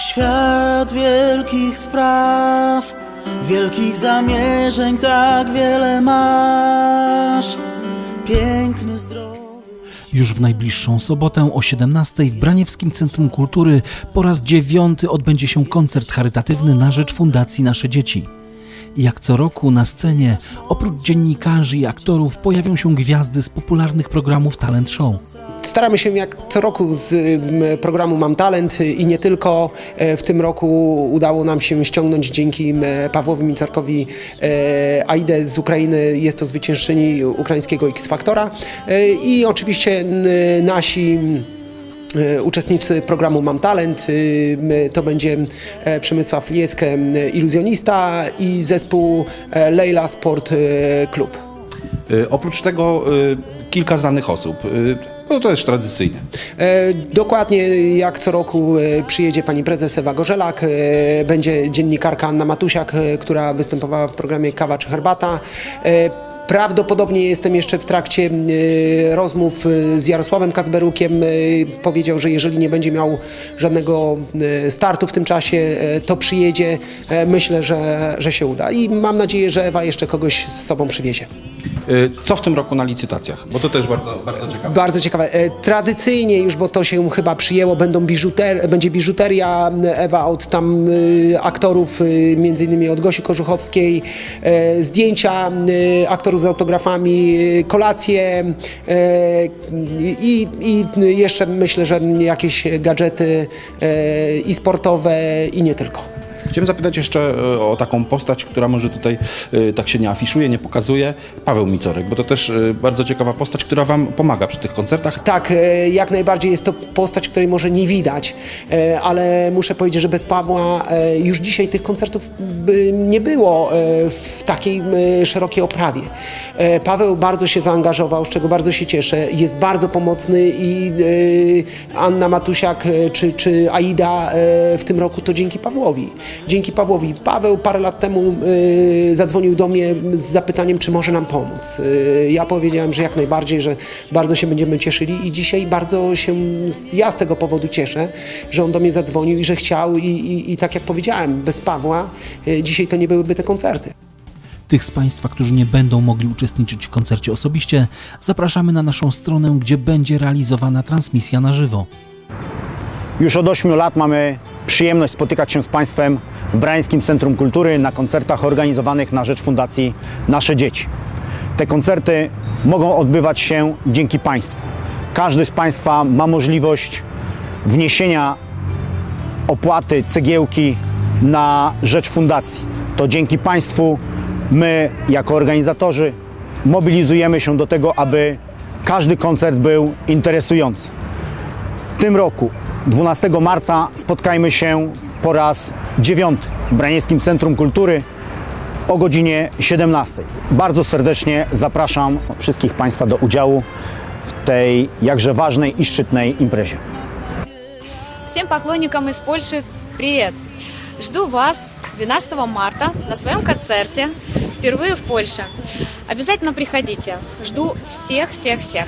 Świat wielkich spraw, wielkich zamierzeń, tak wiele masz. Piękny, zdrowy. Już w najbliższą sobotę o 17 w Braniewskim Centrum Kultury po raz dziewiąty odbędzie się koncert charytatywny na rzecz Fundacji Nasze Dzieci. Jak co roku na scenie, oprócz dziennikarzy i aktorów, pojawią się gwiazdy z popularnych programów talent show. Staramy się jak co roku z programu Mam Talent i nie tylko. E, W tym roku udało nam się ściągnąć dzięki Pawłowi Micarkowi e, Aidę z Ukrainy. Jest to zwyciężczyni ukraińskiego X-Faktora. E, I oczywiście nasi uczestnicy programu Mam Talent. y, To będzie e, Przemysław Liesk, m, iluzjonista i zespół e, Leila Sport e, Club. Oprócz tego kilka znanych osób. No to też tradycyjne. E, Dokładnie jak co roku e, przyjedzie pani prezes Ewa Gorzelak, e, będzie dziennikarka Anna Matusiak, e, która występowała w programie Kawa czy Herbata. Prawdopodobnie jestem jeszcze w trakcie e, rozmów e, z Jarosławem Kazberukiem. E, Powiedział, że jeżeli nie będzie miał żadnego startu w tym czasie, to przyjedzie. Myślę, że, że się uda. I mam nadzieję, że Ewa jeszcze kogoś z sobą przywiezie. Y, Co w tym roku na licytacjach? Bo to też bardzo, bardzo ciekawe. Bardzo ciekawe. E, Tradycyjnie już, bo to się chyba przyjęło, będą biżuter, będzie biżuteria Ewa od tam y, aktorów, między innymi od Gosi Korzuchowskiej, e, zdjęcia aktorów z autografami, kolacje e, i, i jeszcze myślę, że jakieś gadżety e, i sportowe i nie tylko. Chciałem zapytać jeszcze y, o taką postać, która może tutaj y, tak się nie afiszuje, nie pokazuje. Paweł Micorek, bo to też y, bardzo ciekawa postać, która Wam pomaga przy tych koncertach. Tak, e, jak najbardziej jest to postać, której może nie widać, e, ale muszę powiedzieć, że bez Pawła e, już dzisiaj tych koncertów nie było e, w takiej e, szerokiej oprawie. E, Paweł bardzo się zaangażował, z czego bardzo się cieszę. Jest bardzo pomocny i e, Anna Matusiak e, czy, czy Aida e, w tym roku to dzięki Pawłowi. Dzięki Pawłowi. Paweł parę lat temu e, zadzwonił do mnie z zapytaniem, czy może nam pomóc. E, Ja powiedziałem, że jak najbardziej, że bardzo się będziemy cieszyli i dzisiaj bardzo się ja z tego powodu cieszę, że on do mnie zadzwonił i że chciał i, i, i tak jak powiedziałem, bez Pawła e, dzisiaj to nie byłyby te koncerty. Tych z Państwa, którzy nie będą mogli uczestniczyć w koncercie osobiście, zapraszamy na naszą stronę, gdzie będzie realizowana transmisja na żywo. Już od 8 lat mamy przyjemność spotykać się z Państwem w Brańskim Centrum Kultury na koncertach organizowanych na rzecz Fundacji Nasze Dzieci. Te koncerty mogą odbywać się dzięki Państwu. Każdy z Państwa ma możliwość wniesienia opłaty, cegiełki na rzecz Fundacji. To dzięki Państwu my, jako organizatorzy, mobilizujemy się do tego, aby każdy koncert był interesujący. W tym roku, 12 marca, spotkajmy się po raz dziewiąty w Branieckim Centrum Kultury o godzinie 17. Bardzo serdecznie zapraszam wszystkich Państwa do udziału w tej jakże ważnej i szczytnej imprezie. Всем поклонникам из Польши привет! Жду вас 12 марта на своем концерте впервые в Польше. Обязательно приходите. Жду всех-всех-всех.